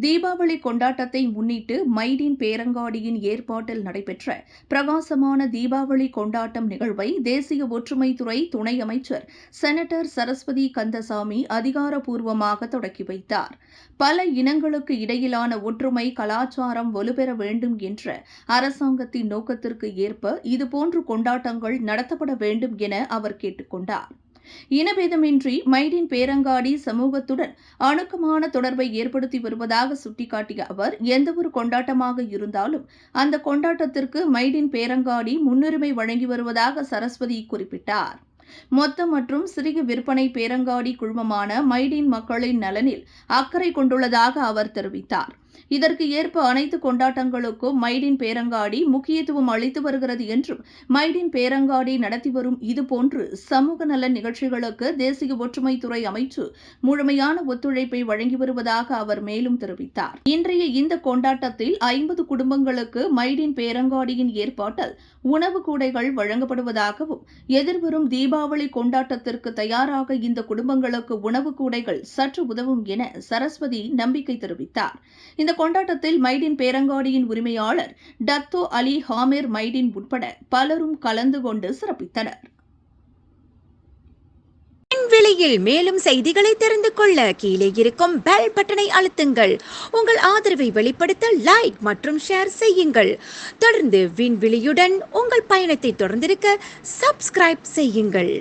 தீபாவளி கொண்டாட்டத்தை முன்னிட்டு மைடின் பேரங்காடியின் ஏற்பாட்டில் நடைபெற்ற பிரகாசமான தீபாவளி கொண்டாட்டம் நிகழ்வை தேசிய ஒற்றுமைத்துறை துணை அமைச்சர் செனட்டர் சரஸ்வதி கந்தசாமி அதிகாரப்பூர்வமாக தொடக்கி வைத்தார். பல இனங்களுக்கு இடையிலான ஒற்றுமை கலாச்சாரம் வலுப்பெற வேண்டும் என்ற அரசாங்கத்தின் நோக்கத்திற்கு ஏற்ப இதுபோன்ற கொண்டாட்டங்கள் நடத்தப்பட வேண்டும் என அவர் கேட்டுக் கொண்டார். இனபேதமின்றி மைடின் பேரங்காடி சமூகத்துடன் அணுக்கமான தொடர்பை ஏற்படுத்தி வருவதாக சுட்டிக்காட்டிய அவர் எந்தவொரு கொண்டாட்டமாக இருந்தாலும் அந்த கொண்டாட்டத்திற்கு மைடின் பேரங்காடி முன்னுரிமை வழங்கி வருவதாக சரஸ்வதி குறிப்பிட்டார். மொத்த மற்றும் சிறிய விற்பனை பேரங்காடி குழுமமான மைடின் மக்களின் நலனில் அக்கறை கொண்டுள்ளதாக அவர் தெரிவித்தார். இதற்கு ஏற்ப அனைத்து கொண்டாட்டங்களுக்கும் மைடின் பேரங்காடி முக்கியத்துவம் அளித்து வருகிறது என்றும் மைடின் பேரங்காடி நடத்தி வரும் இதுபோன்று சமூக நல நிகழ்ச்சிகளுக்கு தேசிய ஒற்றுமைத்துறை அமைச்சு முழுமையான ஒத்துழைப்பை வழங்கி வருவதாக அவர் மேலும் தெரிவித்தார். இன்றைய இந்த கொண்டாட்டத்தில் ஐம்பது குடும்பங்களுக்கு மைடின் பேரங்காடியின் ஏற்பாட்டில் உணவு கூடைகள் வழங்கப்படுவதாகவும் எதிர்வரும் தீபாவளி கொண்டாட்டத்திற்கு தயாராக இந்த குடும்பங்களுக்கு உணவு கூடைகள் சற்று உதவும் என சரஸ்வதி நம்பிக்கை தெரிவித்தார். இந்த கொண்டாட்டத்தில் மைடின் பேரங்காடியின் உரிமையாளர் டத்தோ அலி ஹாமேர் மைடின் உட்பட பலரும் கலந்து கொண்டு சிறப்பித்தனர். விலையில் மேலும் செய்திகளை தெரிந்து கொள்ள கீழே இருக்கும் பெல் பட்டனை அழுத்துங்கள். உங்கள் ஆதரவை வெளிப்படுத்த லைக் மற்றும் ஷேர் செய்யுங்கள். தொடர்ந்து விண்வெளியுடன் உங்கள் பயணத்தை தொடர்ந்திருக்க சப்ஸ்கிரைப் செய்யுங்கள்.